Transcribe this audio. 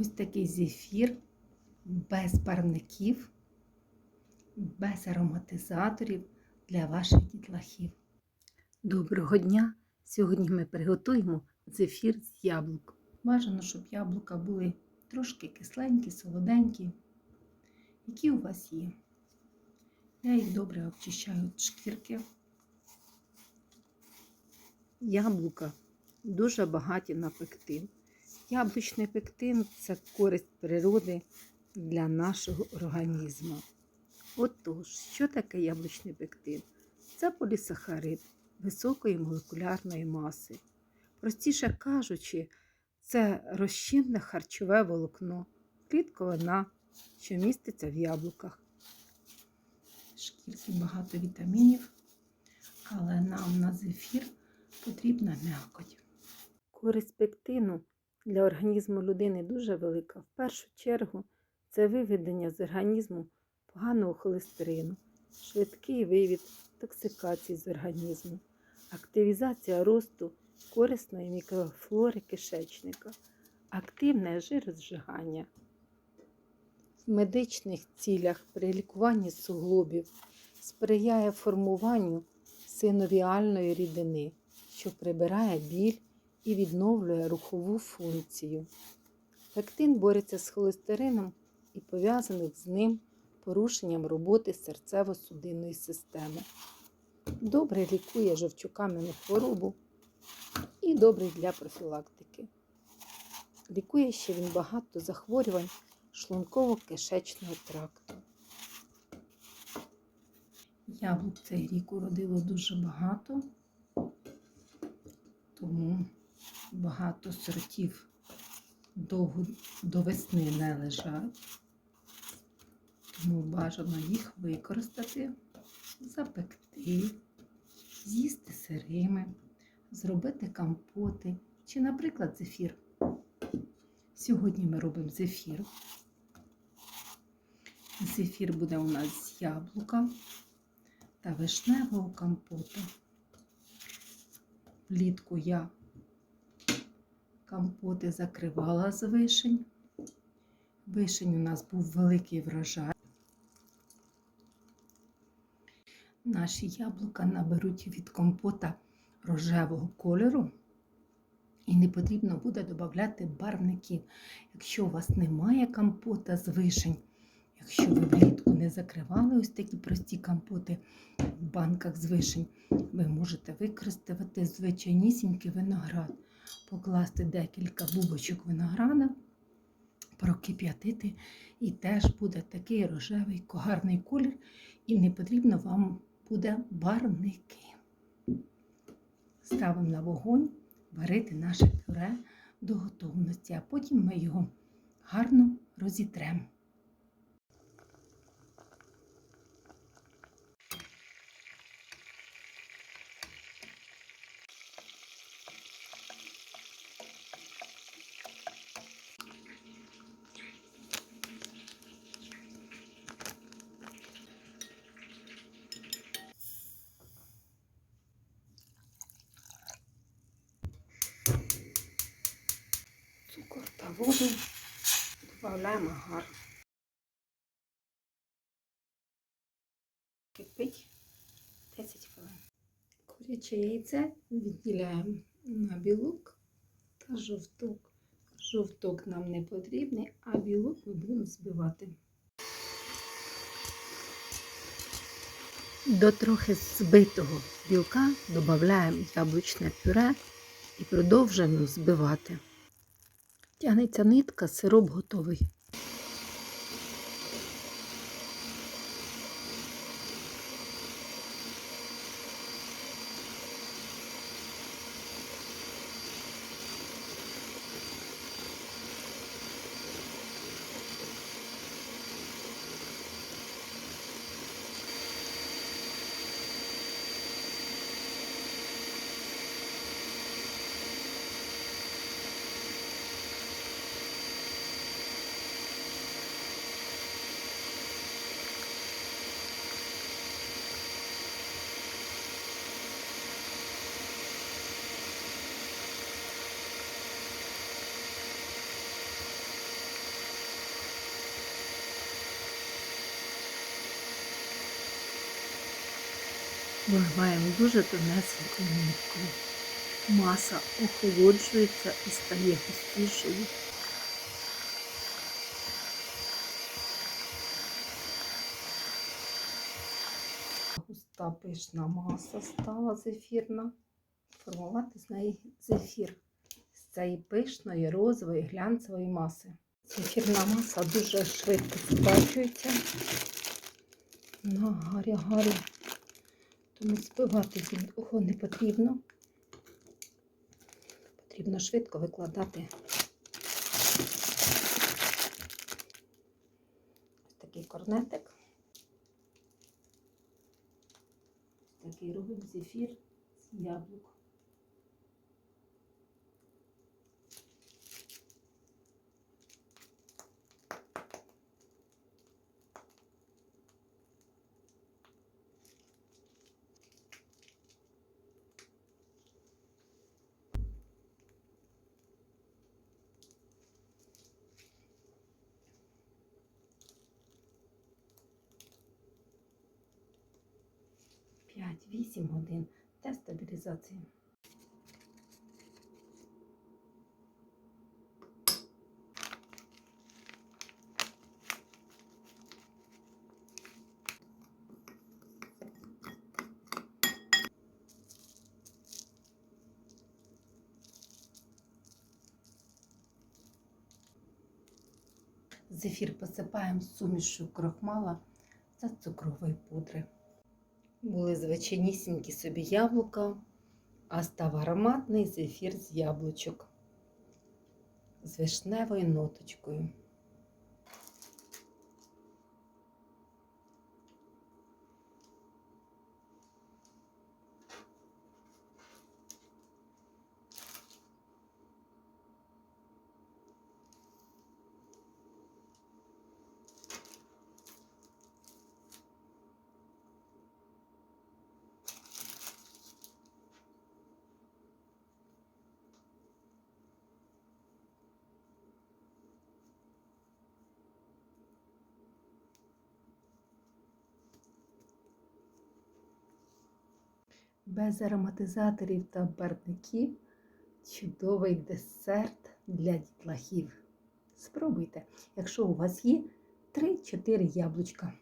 Ось такий зефір без парників, без ароматизаторів для ваших дітлахів. Доброго дня! Сьогодні ми приготуємо зефір з яблук. Бажано, щоб яблука були трошки кисленькі, солоденькі, які у вас є. Я їх добре обчищаю від шкірки. Яблука дуже багаті на пектин. Яблучний пектин це користь природи для нашого організму. Отож, що таке яблучний пектин? Це полісахарид високої молекулярної маси. Простіше кажучи, це розчинне харчове волокно, клітковина, що міститься в яблуках. Шкірці багато вітамінів, але нам на зефір потрібна м'якоть. Користь пектину для організму людини дуже велика. В першу чергу це виведення з організму поганого холестерину, швидкий вивід токсикації з організму, активізація росту корисної мікрофлори кишечника, активне жирозжигання. В медичних цілях при лікуванні суглобів сприяє формуванню синовіальної рідини, що прибирає біль і відновлює рухову функцію. Пектин бореться з холестерином і пов'язаних з ним порушенням роботи серцево-судинної системи. Добре лікує жовчокам'яну хворобу і добрий для профілактики. Лікує ще він багато захворювань шлунково-кишечного тракту. Яблук цей рік уродило дуже багато, тому багато сортів довго до весни не лежать, тому бажано їх використати, запекти, з'їсти сирими, зробити компоти чи, наприклад, зефір. Сьогодні ми робимо зефір. Зефір буде у нас з яблука та вишневого компоту. Влітку я компоти закривала з вишень. Вишень у нас був великий врожай. Наші яблука наберуть від компота рожевого кольору. І не потрібно буде додати барвників. Якщо у вас немає компота з вишень, якщо ви влітку не закривали ось такі прості компоти в банках з вишень, ви можете використати звичайнісінький виноград, покласти декілька бубочок винограда, прокип'ятити, і теж буде такий рожевий гарний колір, і не потрібно вам буде барвники. Ставимо на вогонь варити наше пюре до готовності, а потім ми його гарно розітремо. Цукор та воду. Додаємо гарно. Кипить 10 хвилин. Куряче яйце відділяємо на білок та жовток. Жовток нам не потрібний, а білок ми будемо збивати. До трохи збитого білка додаємо яблучне пюре і продовжуємо збивати. Тягнеться нитка, сироп готовий. Вливаємо дуже тонесеньку нитку. Маса охолоджується і стає густішою. Густа пишна маса стала зефірна. Формувати з неї зефір з цієї пишної, розової, глянцевої маси. Зефірна маса дуже швидко збачується на гарі-гарі, тому збивати його не потрібно. Потрібно швидко викладати ось такий корнетик. Ось такий робимо зефір з яблук. П'ять-вісім годин для стабілізації. Зефір посипаємо сумішю крохмала та цукрової пудри. Були звичайнісінькі собі яблука, а став ароматний зефір з яблучок з вишневою ноточкою. Без ароматизаторів та барвників чудовий десерт для дітлахів. Спробуйте, якщо у вас є 3-4 яблучка.